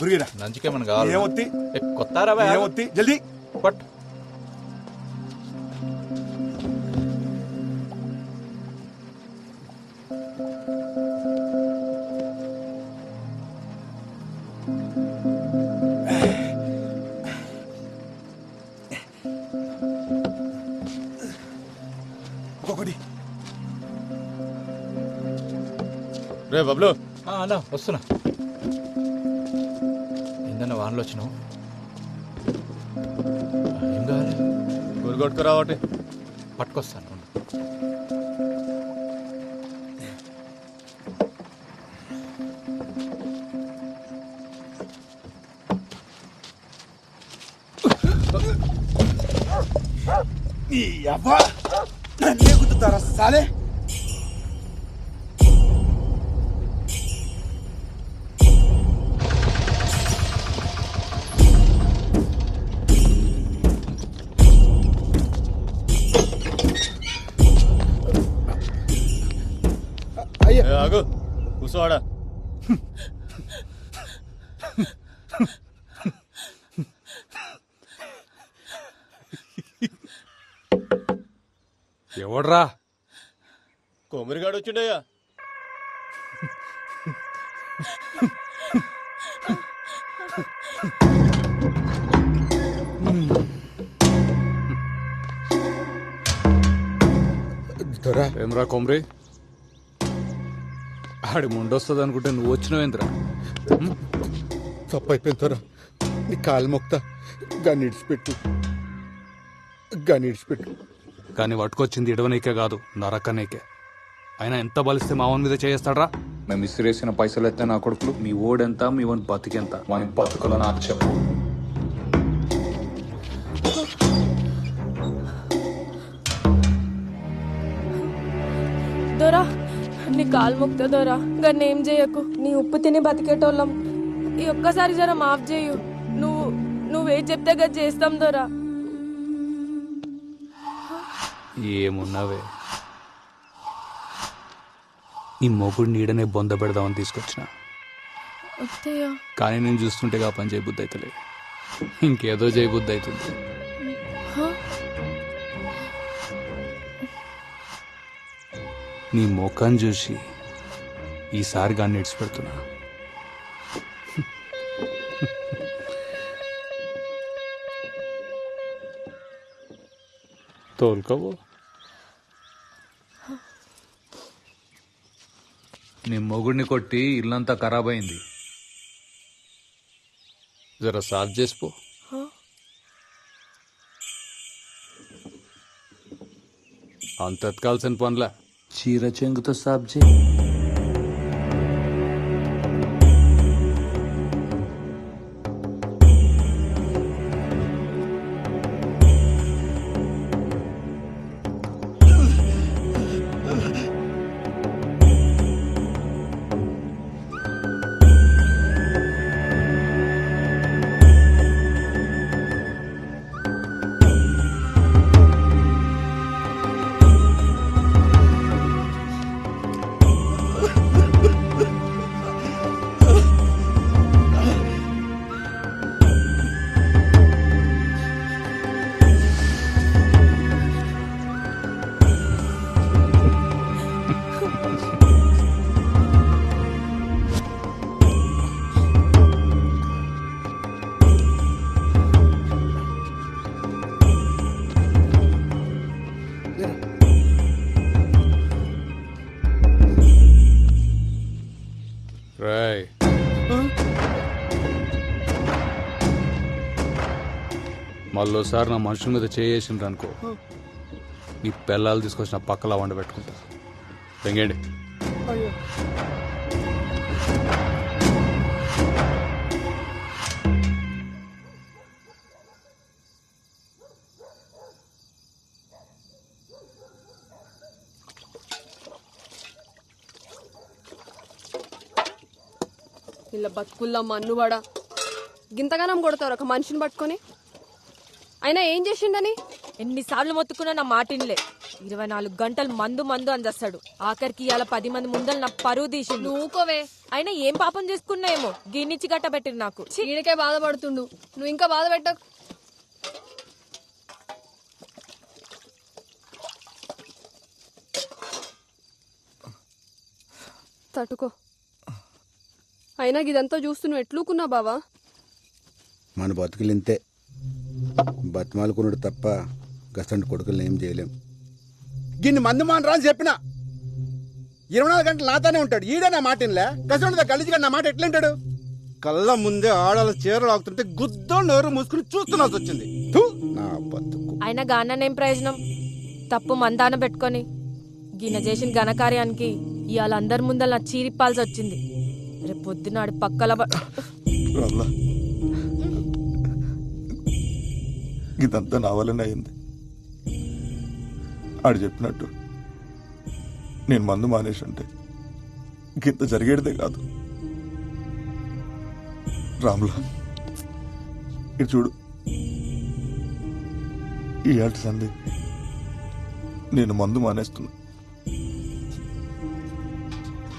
గురిగిరా నంచుకేమన్నా కావాలి? ఏమొత్తి కొత్తారా? ఏమొత్తి జల్దీ. పట్ ఒక్కొక్కటి. రే బబ్లు. అన్నా వస్తున్నా. వానలో వచ్చినావు ఏం కావాలి? గురిగొట్టుకురా ఒకటి పట్టుకొస్తాను. ఈ అబ్బా నన్నే గుద్దుతారా? సాలే. ఎవడ్రా? కొమ్మరిగాడు వచ్చిండయ్యా దొరా ఏమ్రా కొమ్రి? ఆడి ముండొస్తుంది అనుకుంటే నువ్వు వచ్చినావేంద్రా తప్పు అయిపోయింది దొరా నీ కాలు మొక్తా. గాన్ని ఇడిచిపెట్టు. గాన్ని ఇడిచిపెట్టు. కానీ పట్టుకొచ్చింది ఇడవనీకే కాదు నరకనీకే. అయినా ఎంత బలిస్తే మావన్ మీద చేస్తాడ్రా మేము ఇసిరేసిన పైసలు ఎత్తే నా కొడుకులు మీ ఓడెంత మీ వన్ బతికెంత? వాని బతుకులు నాకు చెప్పు దొరా నీ కాలు మొక్తా దొరా. గన్నేం ఏం చేయకు? నీ ఉప్పు తిని బతికేటోళ్ళం. ఈ ఒక్కసారి జర మాఫ్ చేయు. నువ్వు చెప్తే గది చేస్తాం దొరా. ఏమున్నావే? ఈ మొగుడు నీడనే బొంద పెడదామని తీసుకొచ్చిన. కానీ నేను చూస్తుంటే ఆ పని చేయబుద్ధి అవుతలే ఇంకేదో చేయబుద్ధి అవుతుంది నీ ముఖం చూసి ఈసారి ఇడిచిపెడుతున్నా తోలుకోవు నీ మొగుడిని కొట్టి ఇల్లంతా ఖరాబ్ అయింది. జర సాఫ్ చేసిపో. అంత ఎత్కాల్సిన పనులా. చీర చెంగుతో సాఫ్ చేయి. మళ్ళోసారి నా మనుషుల మీద చేసిండ్రు అనుకో. నీ పిల్లలు తీసుకొచ్చిన పక్కలా వండ పెట్టుకుంటా. తెంగేయండి ఇలా బతుకుల్లా మన్నువాడా? గింతగానం కొడతారు ఒక మనిషిని పట్టుకొని. అయినా ఏం చేసిండని? ఎన్నిసార్లు మొత్తుకున్నా నా మాటిన్లే ఇరవై నాలుగు గంటలు మందు మందు అని చేస్తాడు ఆఖరికి ఇవాళ పది మంది ముందలు నా పరువు తీసిండు. నువ్వుకోవే అయినా ఏం పాపం చేసుకున్నాయేమో? గిన్నిచ్చి గట్టబెట్టిరు నాకు. ఛీ! ఈయనకే బాధపడుతుండు. నువ్వు ఇంకా బాధ పెట్టకు తట్టుకో. అయినా ఇదంతా చూస్తూ నువ్వు ఎట్లుకున్నా బావా? మన బతుకులు ఇంతే బతిమాలుకున్నాడు తప్ప గసంటి కొడుకులను ఏం చేయలేం. గిన్ని మంది మానరా అని చెప్పిన. ఇరవై నాలుగు గంటలు నాతోనే ఉంటాడు. ఈడే నా మాట ఇన్లే గసంటి గలీజిగా నా మాట ఎట్లుంటాడు కళ్ళ ముందే ఆడల చీరలు ఆగుతుంటే గుద్దో నోరు మూసుకుని చూస్తున్నాల్సి వచ్చింది. థు, నా బతుకు. అయినా గాననేం ప్రయోజనం? తప్పు మందాన పెట్టుకొని గిన చేసిన ఘనకార్యానికి ఇవాళ అందరి ముందర నా చీరిప్పాల్సి వచ్చింది. రేపు పొద్దునాడు పక్కల బ- ఇదంతా నా వల్లనే అయింది. ఆడు చెప్పినట్టు నేను మందు మానేసి ఉంటే ఇంత జరిగేదే కాదు. రాములా ఇటు చూడు. ఈ ఆట సంది నేను మందు మానేస్తున్నా.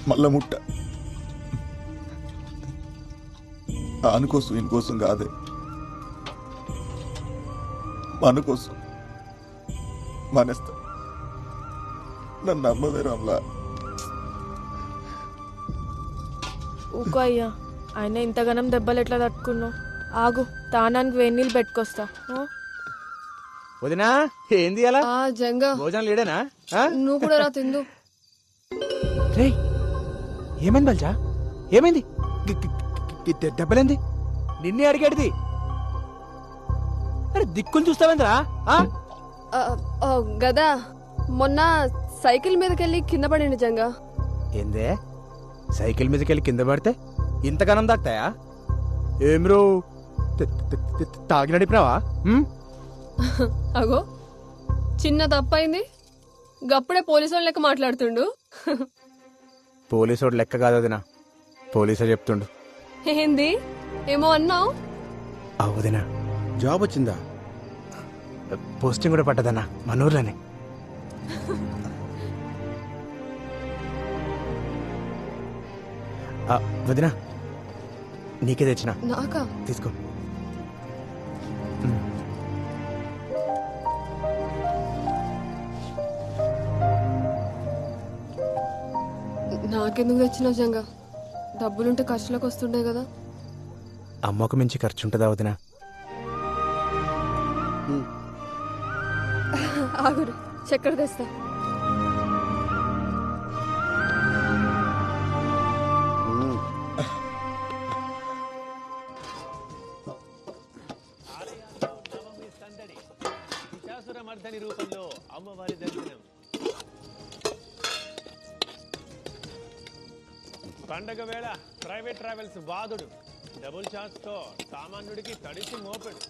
మళ్ళా ముట్ట. ఆనుకోసం ఇంకోసం కాదే. మన కోసం మానేస్తా నన్ను నమ్మవే రామ్లా ఊకో అయ్యా ఆయన ఇంతగానం దెబ్బలు ఎట్లా తట్టుకున్నావు ఆగు తానానికి వేడి నీళ్ళు పెట్టుకొస్తా ఆ? వదినా ఏంది అలా ఆ జంగా భోజనం లేడేనా ఆ? నువ్వు కూడా రా తిందు ఏమైంది బల్జా ఏమైంది గి- గి- గి- దె- దెబ్బలేంది నిన్నే అడిగేటిది దిక్కులు చూస్తావేంద్రా? ఆ? ఆ, ఆ, గదా. మొన్న సైకిల్ మీదకెళ్ళి కింద పడింది జంగా. ఏందే? సైకిల్ మీదకి వెళ్ళి కింద పడితే ఇంతగానం దాక్తాయా ఏం రో? తాగి నడిపినావా? అగో చిన్న తప్పైంది. గప్పుడే పోలీసు వాళ్ళ లెక్క మాట్లాడుతుండు. పోలీసోడు లెక్క కాదు వదినా పోలీసే చెప్తుండు. ఏంది? ఏమో అన్నావు? ఆ వదినా జాబ్ వచ్చిందా? పోస్టింగ్ కూడా పట్టదన్నా మన ఊర్లోనే వదినా నీకే తెచ్చిన? నాకా? తీసుకో. నాకెందుకు తెచ్చినావు జంగా? డబ్బులుంటే ఖర్చులకు వస్తుండే కదా. అమ్మకు మించి ఖర్చు ఉంటుందా వదినా ఆగురు చక్కెర తెస్తా. పండగ వేళ ప్రైవేట్ ట్రావెల్స్ బాధుడు. డబుల్ ఛాన్స్తో సామాన్యుడికి తడిసి మోపెడు.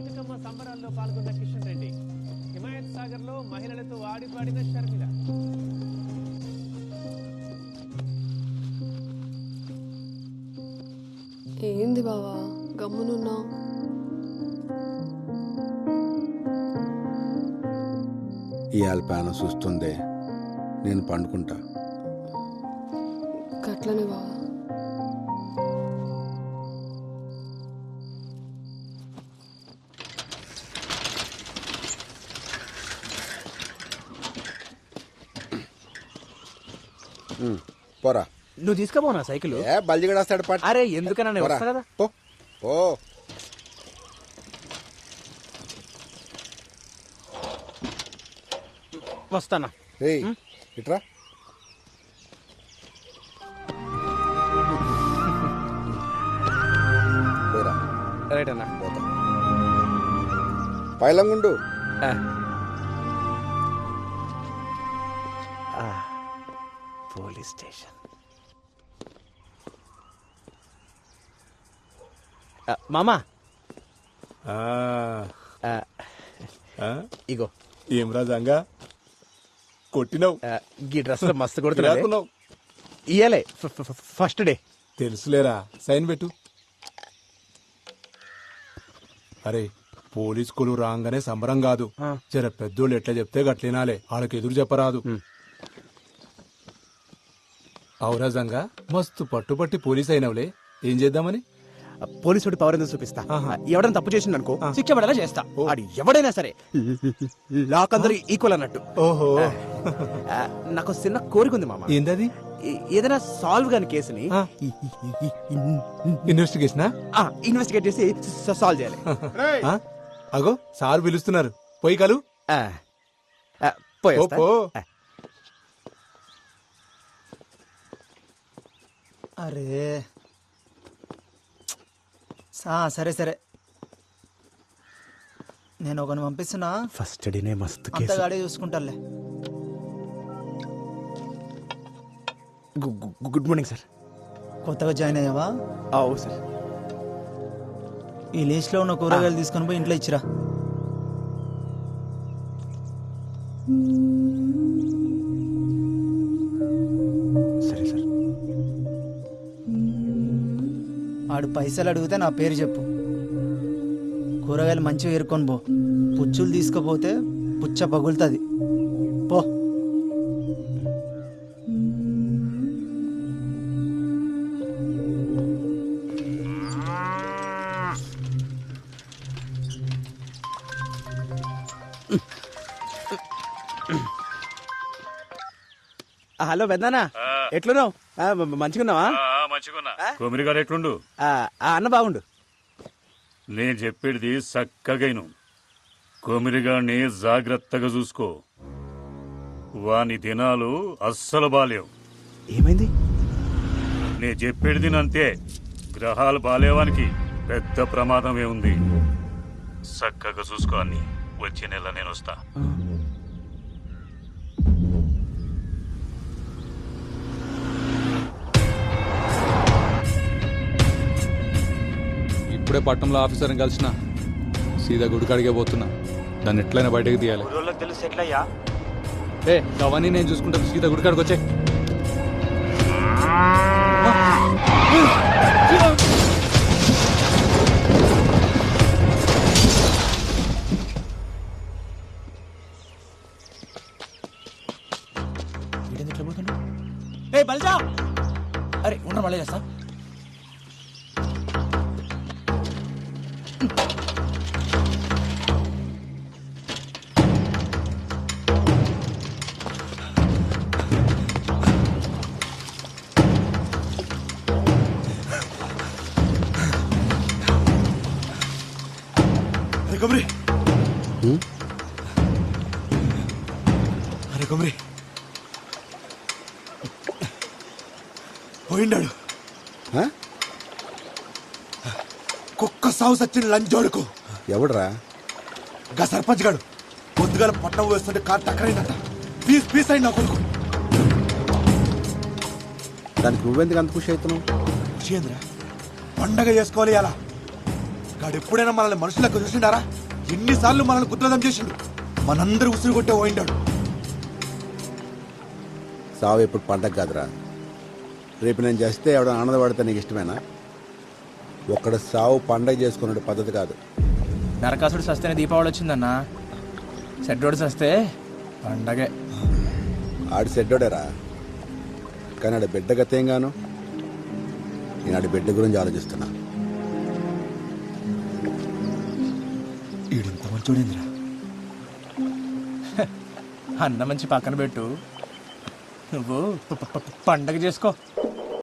బతుకమ్మ సంబరాల్లో పాల్గొన్న కిషన్ రెడ్డి. హిమాయత్ సాగర్లో మహిళలతో ఆడిపాడిన షర్మిల. ఏంది బావా? గమ్మునున్నావు? ఇవాళ పానం చూస్తుందే నేను పండుకుంటా. గట్లనే బావా. పోరా. నువ్వు తీసుకుపోనా సైకిల్? ఏ బల్జిగడేస్తాడు పట్ అరే ఎందుకన్నా నేను పోరా. వస్తా కదా. పో. పో. వస్తానా? ఇట్రా. పోరా. రైట్ అన్నా. పోతా. పైలంగుండు. ఆ. ఆ, పోలీస్ స్టేషన్. ఆ, మామా ఆ, ఇగో. ఏం రాజంగా కొట్టినావు. ఆ, గీ డ్రెస్లో మస్తు కొడుతున్నా రాకున్నావు ఇయ్యలే. ఫ- ఫ- ఫ- ఫస్ట్ డే. తెలుసులేరా. సైన్ పెట్టు. అరే పోలీసుకులు రాగానే సంబరం కాదు. జర పెద్దోళ్ళు ఎట్లా చెప్తే గట్లినాలే. వాళ్ళకి ఎదురు చెప్పరాదు. ఔరాజంగా మస్తు పట్టుపట్టి పోలీస్ అయినవులే ఏం చేద్దామని? పోలీసుడి పవర్ ఎందుకు చూపిస్తా? ఎవడైనా తప్పు చేసిండు అనుకో శిక్ష పడేలా చేస్తా. ఆడు ఎవడైనా సరే లాక్ అందరు ఈక్వల్ అన్నట్టు. ఓహో. నాకు చిన్న కోరిక ఉంది మామ. ఏందది? ఏ- ఏదైనా సాల్వ్ కాని కేసుని ఆ. ఇన్వెస్టిగేషనా? ఇన్వెస్టిగేట్ చేసి సాల్వ్ చేయాలి. ఆ? అగో సార్ పిలుస్తున్నారు. పోయి కలు. అరే సరే సరే. నేను ఒకని పంపిస్తున్నా. ఫస్ట్ డేనే మస్తు కేసు. అంతగాడే చూసుకుంటాలే గుడ్ మార్నింగ్ సార్. కొత్తగా జాయిన్ అయ్యావా? అవు సార్. ఈ లిస్ట్లో ఉన్న కూరగాయలు తీసుకొని పోయి ఇంట్లో ఇచ్చిరా. పైసలు అడిగితే నా పేరు చెప్పు. కూరగాయలు మంచిగా ఏరుకొని పో. పుచ్చులు తీసుకుపోతే పుచ్చ పగులుతుంది. పో. హలో పెద్దనా ఎట్లున్నావు? ఆ, మ- కొమిరిగాడు ఎట్లుండు? అన్న బాగుండు. నేను చెప్పేది చక్కగైను. కొమిరిగాడిని జాగ్రత్తగా చూసుకో. వాని దినాలు అస్సలు బాలేవు. ఏమైంది? నేను చెప్పేది అంతే గ్రహాలు బాలేవానికి పెద్ద ప్రమాదమే ఉంది. చక్కగా చూసుకో అన్ని. వచ్చే నెల నేను వస్తా. ఇప్పుడే పట్టణంలో ఆఫీసర్ని కలిసిన సీదా గుడికాడికే పోతున్నా. దాన్ని ఎట్లయినా బయటకు తీయాలి. తెలుసు ఎట్లయ్యా? ఏ అవన్నీ నేను చూసుకుంటాను. సీదా గుడికాడికి వచ్చే పోయిండాడు? కుక్క సాగు సచ్చిన లంచోడుకు ఎవడురా? గా సర్పంచ్ గాడు. పొద్దుగాల పట్నం వేస్తుంటే కార్ టక్కరైందట. పీస్ పీస్ అయింది నా కొడుకు. దానికి నువ్వెందుకు అంత ఖుషి అవుతున్నావు? విషయేంద్ర పండగ చేసుకోవాలి అలా గాడు ఎప్పుడైనా మనల్ని మనుషులకు చూసిండారా? ఎన్నిసార్లు మనల్ని కుద్రదం చేసిండు. మనందరూ ఉసురు కొట్టే పోయిండాడు. సావు ఎప్పుడు పండగ కాదురా. రేపు నేను చేస్తే ఎవడ ఆనందపడితే నీకు ఇష్టమేనా? ఒక్కడ సావు పండగ చేసుకునే పద్ధతి కాదు. నరకాసుడు సస్తేనే దీపావళి వచ్చిందన్నా. సెడ్రోడు సస్తే పండగే. ఆడి సెడ్డోడేరా కానీ ఆడి బిడ్డ గతేం గాను? నేను ఆడి బిడ్డ గురించి ఆలోచిస్తున్నా. ఈడింత మంచోడేంద్రా? అన్న మంచి పక్కన పెట్టు. నువ్వు పండగ చేసుకో.